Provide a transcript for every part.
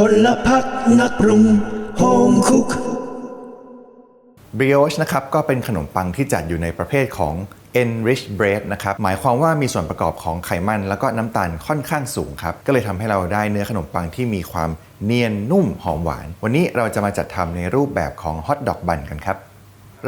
พลพักนักปรุงโฮมคุกบริโอชนะครับก็เป็นขนมปังที่จัดอยู่ในประเภทของ enriched bread นะครับหมายความว่ามีส่วนประกอบของไขมัน แล้วก็น้ำตาลค่อนข้างสูงครับ ก็เลยทำให้เราได้เนื้อขนมปังที่มีความเนียนนุ่มหอมหวาน วันนี้เราจะมาจัดทำในรูปแบบของฮอทดอกบันกันครับ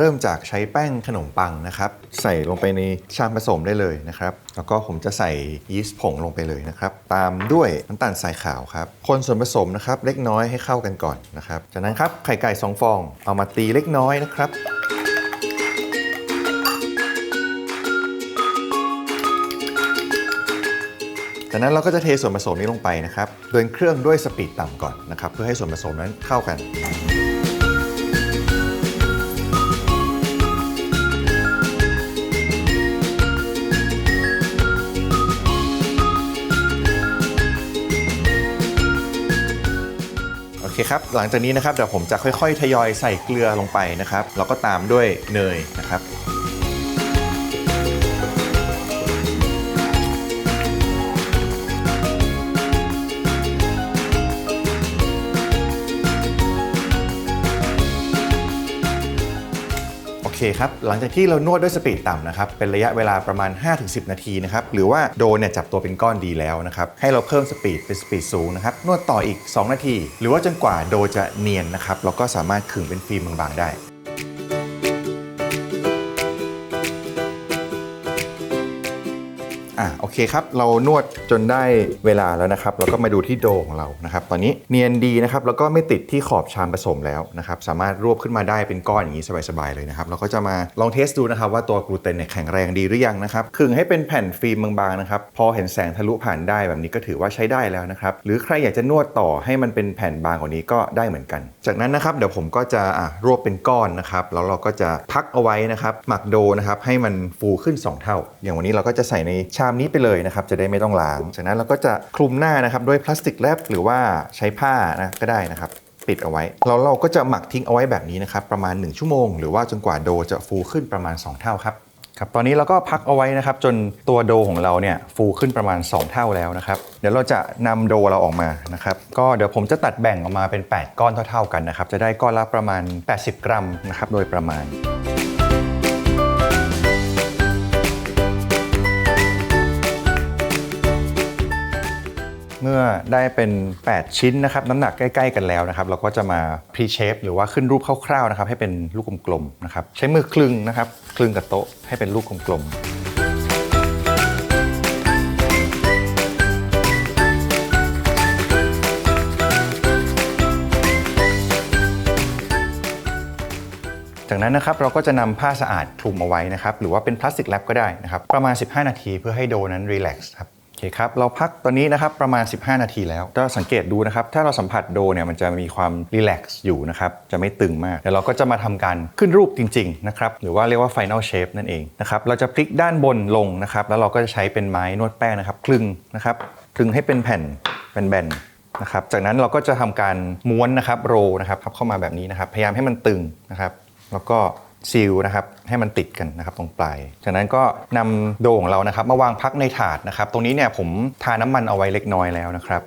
เริ่มจากใช้แป้งขนมปังนะครับใส่ลงไปในชามผสมได้เลยนะครับ แล้วก็ผมจะใส่ยีสต์ผงลงไปเลยนะครับ ตามด้วยน้ำตาลทรายขาวครับ คนส่วนผสมนะครับเล็กน้อยให้เข้ากันก่อนนะครับจากนั้นครับไข่ไก่2ฟอง เอามาตีเล็กน้อยนะครับจากนั้นเราก็จะเทส่วนผสมนี้ลงไปนะครับเดินเครื่องด้วยสปีดต่ำก่อนนะครับ เพื่อให้ส่วนผสมนั้นเข้ากัน เคครับ หลังจากนี้นะครับเดี๋ยวผมจะค่อยๆ ทยอยใส่เกลือลงไปนะครับ แล้วก็ตามด้วยเนยนะครับ อเคครับ หลังจากที่เรานวดด้วยสปีดต่ำนะครับ เป็นระยะเวลาประมาณ 5-10 นาทีนะครับ หรือว่าโดเนี่ยจับตัวเป็นก้อนดีแล้วนะครับ ให้เราเพิ่มสปีดเป็นสปีดสูงนะครับ นวดต่ออีก 2 นาที หรือว่าจนกว่าโดจะเนียนนะครับ เราก็สามารถขึงเป็นฟิล์มบางๆได้ อะโอเคครับ เรานวดจนได้เวลาแล้วนะครับ แล้วก็มาดูที่โดของเรานะครับ ตอนนี้เนียนดีนะครับ แล้วก็ไม่ติดที่ขอบชามผสมแล้วนะครับ สามารถรวบขึ้นมาได้เป็นก้อนอย่างนี้สบายๆเลยนะครับ เราก็จะมาลองเทสดูนะครับว่าตัวกลูเตนเนี่ยแข็งแรงดีหรือยังนะครับขึงให้เป็นแผ่นฟิล์มบางๆนะครับ พอเห็นแสงทะลุผ่านได้แบบนี้ก็ถือว่าใช้ได้แล้วนะครับ หรือใครอยากจะนวดต่อให้มันเป็นแผ่นบางกว่านี้ก็ได้เหมือนกัน จากนั้นนะครับเดี๋ยวผมก็จะอะรวบเป็นก้อนนะครับ แล้วเราก็จะพักเอาไว้นะครับ หมักโดนะครับให้มันฟูขึ้น 2 เท่า อย่างวันนี้เราก็จะใส่ในชามนี้ไปเลยนะครับจะได้ไม่ต้องล้าง จากนั้นเราก็จะคลุมหน้านะครับด้วยพลาสติกแรปหรือว่าใช้ผ้านะก็ได้นะครับปิดเอาไว้แล้วเราก็จะหมักทิ้งเอาไว้แบบนี้นะครับประมาณ 1 ชั่วโมง หรือว่าจนกว่าโดจะฟูขึ้นประมาณ 2 เท่าครับครับตอนนี้เราก็พักเอาไว้นะครับจนตัวโดของเราเนี่ยฟูขึ้นประมาณ 2 เท่าแล้วนะครับเดี๋ยวเราจะนำโดเราออกมานะครับก็เดี๋ยวผมจะตัดแบ่งออกมาเป็น 8 ก้อนเท่า ๆกันนะครับจะได้ก้อนละประมาณ 80 กรัมนะครับโดยประมาณ เมื่อได้เป็น 8 ชิ้นนะครับน้ำหนักใกล้ ๆ กันแล้วนะครับ เราก็จะมาพรีเชฟหรือว่าขึ้นรูปคร่าวๆนะครับให้เป็นลูกกลมๆนะครับใช้มือคลึงนะครับคลึงกับโต๊ะให้เป็นลูกกลมๆจากนั้นนะครับเราก็จะนำผ้าสะอาดคลุมเอาไว้นะครับหรือว่าเป็นพลาสติกแรปก็ได้นะครับประมาณ 15 นาทีเพื่อให้โดนั้นรีแลกซ์ครับ โอเคครับ เราพักตอนนี้นะครับประมาณ 15 นาทีแล้วก็สังเกตดูนะครับ ถ้าเราสัมผัสโดเนี่ยมันจะมีความรีแลกซ์อยู่นะครับ จะไม่ตึงมากเดี๋ยวเราก็จะมาทำการขึ้นรูปจริงๆนะครับ หรือว่าเรียกว่า Final Shape นั่นเองนะครับ เราจะพลิกด้านบนลงนะครับ แล้วเราก็จะใช้เป็นไม้นวดแป้งนะครับ คลึงนะครับ คลึงให้เป็นแผ่นเป็นแบนนะครับ จากนั้นเราก็จะทำการม้วนนะครับโรนะครับพับเข้ามาแบบนี้นะครับ พยายามให้มันตึงนะครับ แล้วก็ ซีลนะครับให้มันติดกันนะครับตรงปลาย จากนั้นก็นำโดของเรานะครับมาวางพักในถาดนะครับ ตรงนี้เนี่ยผมทาน้ำมันเอาไว้เล็กน้อยแล้วนะครับ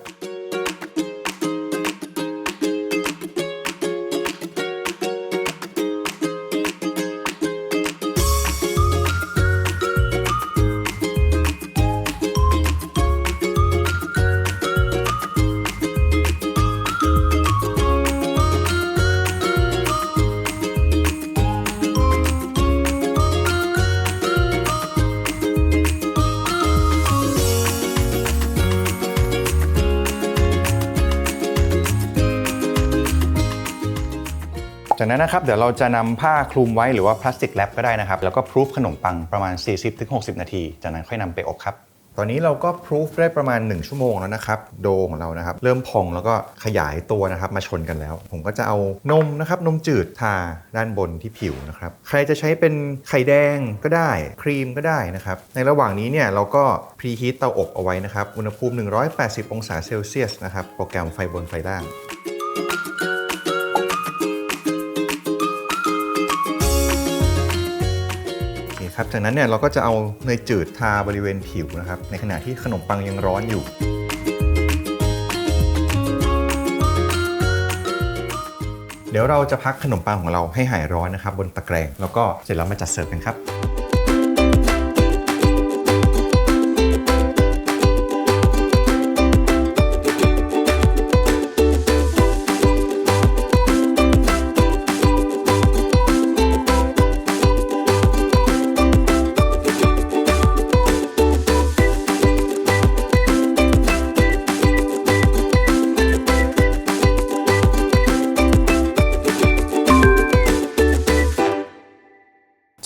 จากนั้นนะครับเดี๋ยวเราจะนำผ้าคลุมไว้หรือว่าพลาสติกแรปก็ได้นะครับ แล้วก็พรูฟขนมปังประมาณ 40-60 นาที จากนั้นค่อยนำไปอบครับตอนนี้เราก็พรูฟได้ประมาณ 1 ชั่วโมงแล้วนะครับ โดของเรานะครับ เริ่มพองแล้วก็ขยายตัวนะครับ มาชนกันแล้ว ผมก็จะเอานมนะครับ นมจืดทาด้านบนที่ผิวนะครับ ใครจะใช้เป็นไข่แดงก็ได้ ครีมก็ได้นะครับ ในระหว่างนี้เนี่ยเราก็พรีฮีทเตาอบเอาไว้นะครับ อุณหภูมิ 180 องศาเซลเซียสนะครับ โปรแกรมไฟบนไฟล่าง ครับ จากนั้นเนี่ยเราก็จะเอาเนยจืดทาบริเวณผิวนะครับ ในขณะที่ขนมปังยังร้อนอยู่เดี๋ยวเราจะพักขนมปังของเราให้หายร้อนนะครับ บนตะแกรงแล้วก็เสร็จแล้วมาจัดเสิร์ฟกันครับ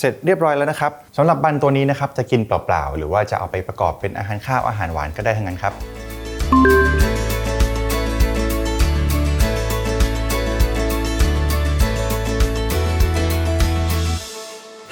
ร็จเรียบร้อยแล้วนะครับสำหรับบันตัวนี้นะครับจะกินเปล่าๆหรือว่าจะเอาไปประกอบเป็นอาหารข้าวอาหารหวานก็ได้ทั้งนั้นครับ